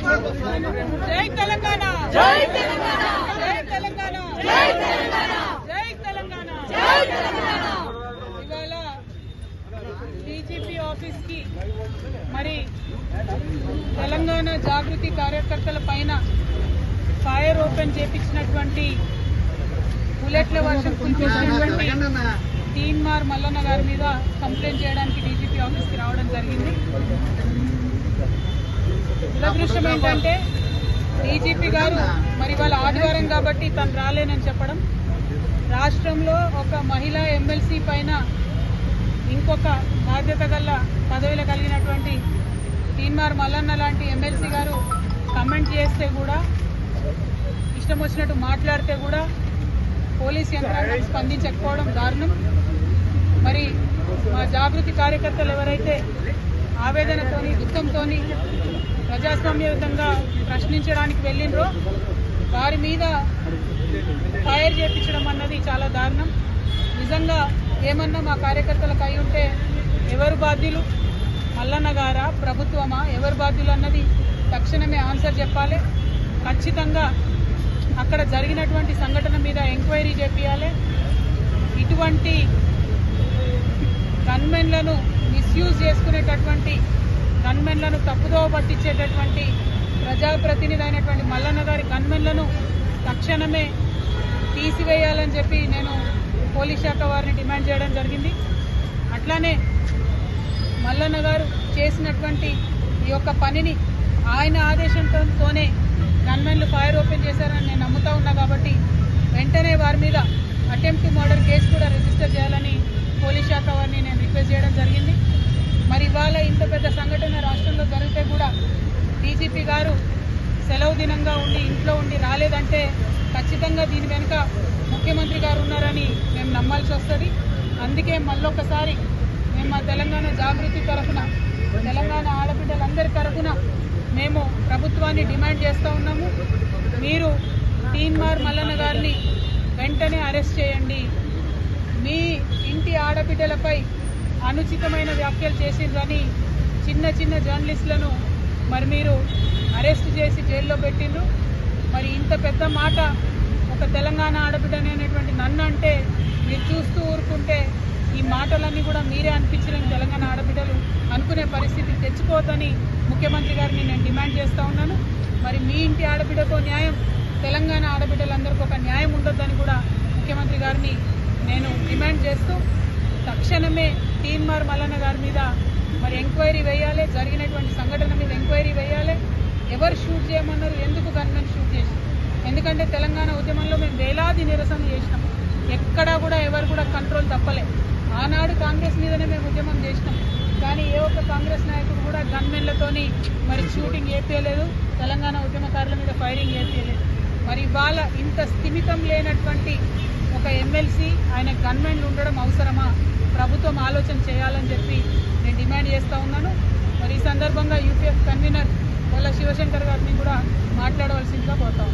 జై తెలంగాణ. జై తెలంగాణ. జై తెలంగాణ. జై తెలంగాణ. జై తెలంగాణ. జై తెలంగాణ. ఇవాళ డీజీపీ ఆఫీస్కి మరి తెలంగాణ జాగృతి కార్యకర్తల పైన ఫైర్ ఓపెన్ చేపించినటువంటి బుల్లెట్ల వర్షం కురిపించినటువంటి తీన్మార్ మల్లన్న గారి మీద కంప్లైంట్ చేయడానికి డీజీపీ ఆఫీస్కి రావడం జరిగింది. దురదృష్టం ఏంటంటే డీజీపీ గారు మరి వాళ్ళ ఆదివారం కాబట్టి తను రాలేనని చెప్పడం. రాష్ట్రంలో ఒక మహిళా ఎమ్మెల్సీ పైన ఇంకొక బాధ్యత గల పదవిలో కలిగినటువంటి తీన్మార్ మల్లన్న లాంటి ఎమ్మెల్సీ గారు కమెంట్ చేస్తే కూడా ఇష్టం వచ్చినట్టు మాట్లాడితే కూడా పోలీస్ యంత్రాంగం స్పందించకపోవడం దారుణం. మరి మా జాగృతి కార్యకర్తలు ఎవరైతే ఆవేదనతోని ప్రజాస్వామ్య ప్రజాస్వామ్యయుతంగా ప్రశ్నించడానికి వెళ్ళినరో వారి మీద ఫైర్ చేపించడం అన్నది చాలా దారుణం. నిజంగా ఏమన్నా మా కార్యకర్తలకు అయి ఉంటే ఎవరు బాధ్యులు? మల్లన్న గారా? ప్రభుత్వమా? ఎవరు బాధ్యులు అన్నది తక్షణమే ఆన్సర్ చెప్పాలి. ఖచ్చితంగా అక్కడ జరిగినటువంటి సంఘటన మీద ఎంక్వైరీ చేపించాలి ఇటువంటి గన్మెన్లను మిస్యూజ్ చేసుకునేటటువంటి గన్మెన్లను తప్పుదోవ పట్టించేటటువంటి ప్రజాప్రతినిధి అయినటువంటి మల్లన్న గారి గన్మెన్లను తక్షణమే తీసివేయాలని చెప్పి నేను పోలీస్ శాఖ వారిని డిమాండ్ చేయడం జరిగింది. అట్లానే మల్లన్న గారు చేసినటువంటి ఈ యొక్క పనిని ఆయన ఆదేశంతోనే గన్మెన్లు ఫైర్ ఓపెన్ చేశారని నేను నమ్ముతా ఉన్నా కాబట్టి వెంటనే వారి మీద అటెంప్ట్ మర్డర్ కేసు కూడా రిజిస్టర్ చేయాలని పోలీస్ శాఖ వారిని నేను రిక్వెస్ట్ చేయడం జరిగింది మరి ఇవాళ ఇంత పెద్ద సంఘటన రాష్ట్రంలో జరిగితే కూడా డీజీపీ గారు సెలవు దినంగా ఉండి ఇంట్లో ఉండి రాలేదంటే ఖచ్చితంగా దీని వెనుక ముఖ్యమంత్రి గారు ఉన్నారని మేము నమ్మాల్సి వస్తుంది. అందుకే మళ్ళొకసారి మేము మా తెలంగాణ జాగృతి తరఫున తెలంగాణ ఆడబిడ్డలందరి తరఫున మేము ప్రభుత్వాన్ని డిమాండ్ చేస్తూ ఉన్నాము. మీరు తీన్మార్ మల్లన్న గారిని వెంటనే అరెస్ట్ చేయండి. మీ ఇంటి ఆడబిడ్డలపై అనుచితమైన వ్యాఖ్యలు చేసిండ్రని చిన్న చిన్న జర్నలిస్టులను మరి మీరు అరెస్ట్ చేసి జైల్లో పెట్టిండ్రు. మరి ఇంత పెద్ద మాట ఒక తెలంగాణ ఆడబిడ్డని అనేటువంటి నన్ను అంటే మీరు చూస్తూ ఊరుకుంటే ఈ మాటలన్నీ కూడా మీరే అనిపించలేని తెలంగాణ ఆడబిడ్డలు అనుకునే పరిస్థితి తెచ్చుకోవద్దని ముఖ్యమంత్రి గారిని నేను డిమాండ్ చేస్తూ ఉన్నాను. మరి మీ ఇంటి ఆడబిడ్డకో న్యాయం తెలంగాణ ఆడబిడ్డలందరికీ ఒక న్యాయం ఉండొద్దని కూడా ముఖ్యమంత్రి గారిని నేను డిమాండ్ చేస్తూ తక్షణమే తీన్మార్ మల్లన్న గారి మీద మరి ఎంక్వైరీ వేయాలి జరిగినటువంటి సంఘటన మీద ఎంక్వైరీ వేయాలి. ఎవరు షూట్ చేయమన్నారు ఎందుకు గన్మెన్ షూట్ చేసి ఎందుకంటే తెలంగాణ ఉద్యమంలో మేము వేలాది నిరసన చేసినాం. ఎక్కడా కూడా ఎవరు కూడా కంట్రోల్ తప్పలే. ఆనాడు కాంగ్రెస్ మీదనే మేము ఉద్యమం చేసినాం. కానీ ఏ ఒక్క కాంగ్రెస్ నాయకుడు కూడా గన్మెన్లతోని మరి షూటింగ్ ఏపీయలేదు తెలంగాణ ఉద్యమకారుల మీద ఫైరింగ్ ఏపీయలేదు మరి ఇవాళ ఇంత స్థిమితం లేనటువంటి ఒక ఎమ్మెల్సీ ఆయన గన్మెన్లు ఉండడం అవసరమా? ప్రభుత్వం ఆలోచన చేయాలని చెప్పి నేను డిమాండ్ చేస్తూ ఉన్నాను. సందర్భంగా యూపీఎఫ్ కన్వీనర్ వల్ల శివశంకర్ గారిని కూడా మాట్లాడవలసిందిగా పోతాం